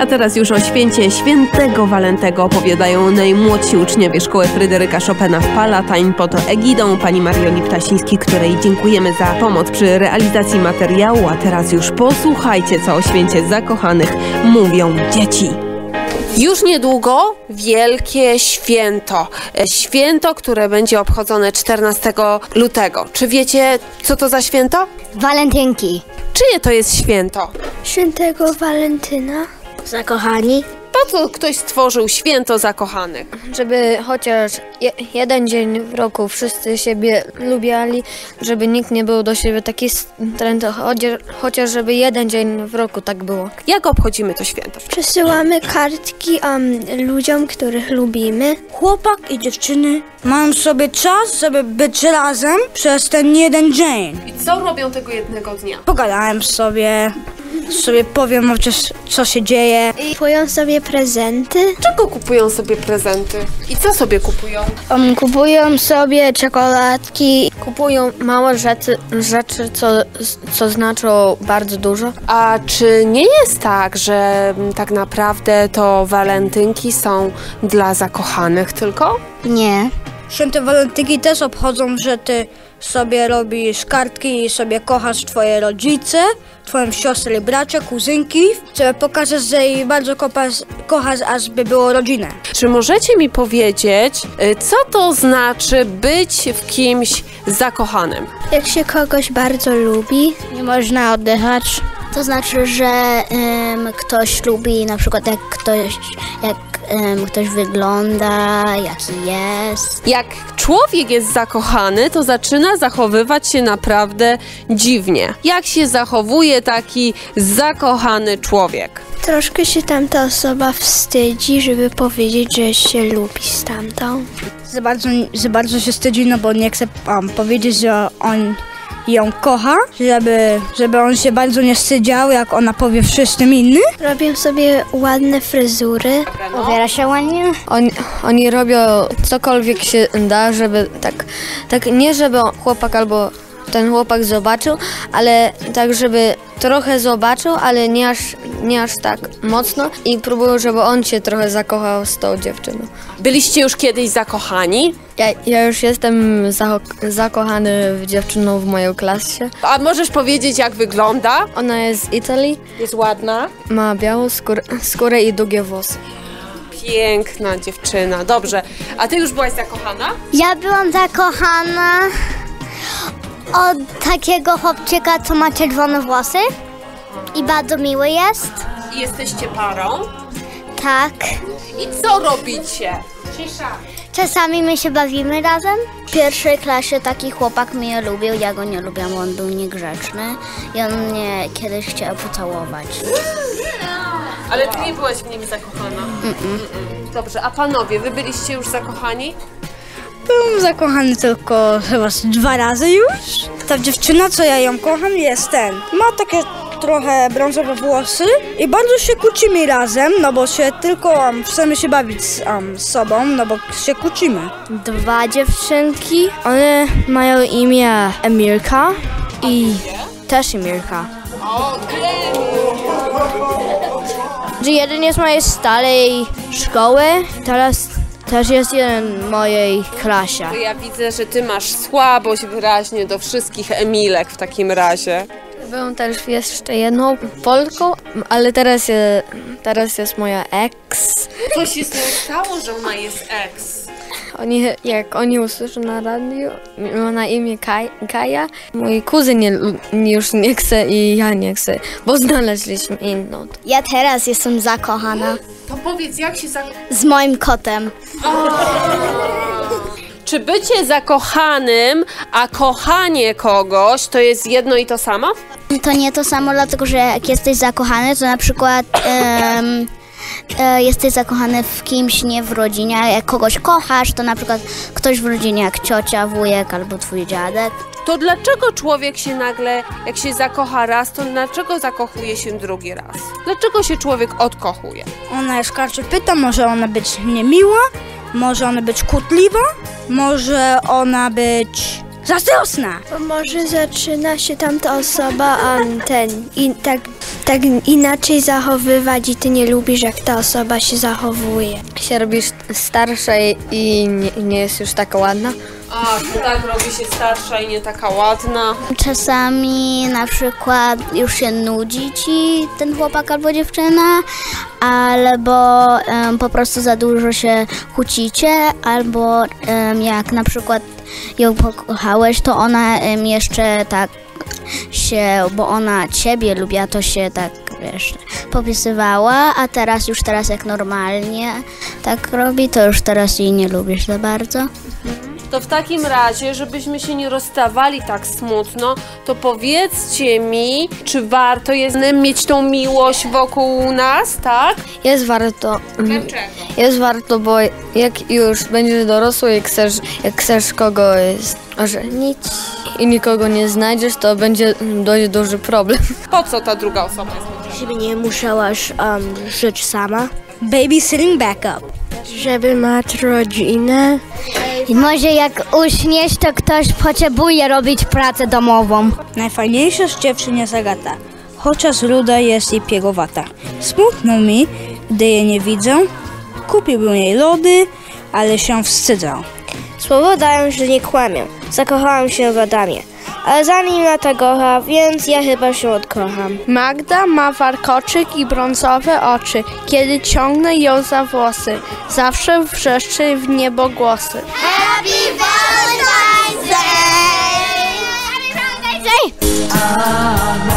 A teraz już o święcie świętego Walentego opowiadają najmłodsi uczniowie szkoły Fryderyka Chopina w Palatain pod egidą pani Marioli Ptasińskiej, której dziękujemy za pomoc przy realizacji materiału. A teraz już posłuchajcie, co o święcie zakochanych mówią dzieci. Już niedługo wielkie święto. E, Święto, które będzie obchodzone 14 lutego. Czy wiecie, co to za święto? Walentynki. Czyje to jest święto? Świętego Walentyna. Zakochani. Po co ktoś stworzył święto zakochanych? żeby chociaż je, jeden dzień w roku wszyscy siebie lubiali, żeby nikt nie był do siebie taki strętny, chociaż, chociaż żeby jeden dzień w roku tak było. Jak obchodzimy to święto? Przesyłamy kartki um, ludziom, których lubimy. Chłopak i dziewczyny mają sobie czas, żeby być razem przez ten jeden dzień. I co robią tego jednego dnia? Pogadałem sobie, sobie powiem chociaż co się dzieje. Kupują sobie prezenty. Czego kupują sobie prezenty? I co sobie kupują? Um, kupują sobie czekoladki. Kupują małe rzeczy, rzeczy co, co znaczą bardzo dużo. A czy nie jest tak, że mm, tak naprawdę to walentynki są dla zakochanych tylko? Nie. Święte walentynki też obchodzą, że ty sobie robisz kartki i sobie kochasz twoje rodzice, twoją siostrę i bracia, kuzynki, żeby pokazać, że jej bardzo kochasz, kochasz aż by było rodzinę. Czy możecie mi powiedzieć, y, co to znaczy być w kimś zakochanym? Jak się kogoś bardzo lubi. Nie można oddychać. To znaczy, że em, ktoś lubi na przykład jak ktoś, jak em, ktoś wygląda, jaki jest. Jak człowiek jest zakochany, to zaczyna zachowywać się naprawdę dziwnie. Jak się zachowuje taki zakochany człowiek? Troszkę się tamta osoba wstydzi, żeby powiedzieć, że się lubi z tamtą. Za bardzo, za bardzo się wstydzi, no bo nie chce um, powiedzieć, że on ją kocha, żeby, żeby on się bardzo nie wstydział, jak ona powie wszystkim innym. Robią sobie ładne fryzury. Ubiera się ładnie. Oni, oni robią cokolwiek się da, żeby tak, tak nie żeby chłopak albo ten chłopak zobaczył, ale tak, żeby trochę zobaczył, ale nie aż, nie aż tak mocno i próbują, żeby on się trochę zakochał z tą dziewczyną. Byliście już kiedyś zakochani? Ja, ja już jestem zacho- zakochany w dziewczyną w mojej klasie. A możesz powiedzieć, jak wygląda? Ona jest z Italii, Jest ładna. ma białą skórę, skórę i długie włosy. Piękna dziewczyna, dobrze. A ty już byłaś zakochana? Ja byłam zakochana od takiego chłopczyka, co ma czerwone włosy. I bardzo miły jest. I jesteście parą? Tak. I co robicie? Czasami my się bawimy razem. W pierwszej klasie taki chłopak mnie lubił, ja go nie lubiłam, on był niegrzeczny i on mnie kiedyś chciał pocałować. Ale ty nie byłaś w nim zakochana? Mm-mm. Dobrze, a panowie, wy byliście już zakochani? Byłem zakochany tylko chyba dwa razy już. Ta dziewczyna, co ja ją kocham, jest ten. Ma takie trochę brązowe włosy i bardzo się kłócimy razem, no bo się tylko um, chcemy się bawić z, um, sobą, no bo się kłócimy. Dwa dziewczynki, one mają imię Emirka i też Emirka. Że jeden jest mojej starej szkoły, teraz też jest jeden w mojej klasie. Ja widzę, że ty masz słabość wyraźnie do wszystkich Emilek w takim razie. Byłam też jeszcze jedną Polką, ale teraz, je, teraz jest moja ex. Co się stało, że ona jest ex? Oni, jak oni usłyszą na radiu, ma na imię Kaj, Kaja, mój kuzyn nie, już nie chce i ja nie chcę, bo znaleźliśmy inną. Ja teraz jestem zakochana To powiedz, jak się zak... z moim kotem. Czy bycie zakochanym, a kochanie kogoś to jest jedno i to samo? To nie to samo, dlatego że jak jesteś zakochany, to na przykład em, e, jesteś zakochany w kimś, nie w rodzinie. a Jak kogoś kochasz, to na przykład ktoś w rodzinie, jak ciocia, wujek albo twój dziadek. To dlaczego człowiek się nagle, jak się zakocha raz, to dlaczego zakochuje się drugi raz? Dlaczego się człowiek odkochuje? Ona jest karczypyta, może ona być niemiła, może ona być kłótliwa, może ona być Zazdrosna! Bo może zaczyna się tamta osoba um, ten i tak, tak inaczej zachowywać i ty nie lubisz, jak ta osoba się zachowuje. Się robisz starsza i- nie, nie jest już taka ładna. A, to tak robi się starsza i nie taka ładna. Czasami na przykład już się nudzi ci ten chłopak albo dziewczyna, albo em, po prostu za dużo się kłócicie, albo em, jak na przykład ją pokochałeś, to ona em, jeszcze tak się, bo ona ciebie lubiła, to się tak, wiesz, popisywała, a teraz już teraz jak normalnie tak robi, to już teraz jej nie lubisz za bardzo. To w takim razie, żebyśmy się nie rozstawali tak smutno, to powiedzcie mi, czy warto jest mieć tą miłość wokół nas, tak? Jest warto. Dlaczego? Jest warto, bo jak już będziesz dorosły i chcesz, jak chcesz kogoś ożenić i nikogo nie znajdziesz, to będzie dość duży problem. Po co ta druga osoba jest potrzebna? Żeby nie musiałaś um, żyć sama. Babysitting backup. Żeby mieć rodzinę. I może jak uśniesz, to ktoś potrzebuje robić pracę domową. Najfajniejsza z dziewczyn jest Agata, chociaż ruda jest i piegowata. Smutno mi, gdy jej nie widzę. Kupiłbym jej lody, ale się wstydzę. Słowo dają, że nie kłamię. Zakochałam się w Adamie. Ale zanim lata kocha, więc ja chyba się odkocham. Magda ma warkoczyk i brązowe oczy. Kiedy ciągnę ją za włosy, zawsze wrzeszczy w niebo głosy. Happy Valentine's Day! Happy Valentine's Day!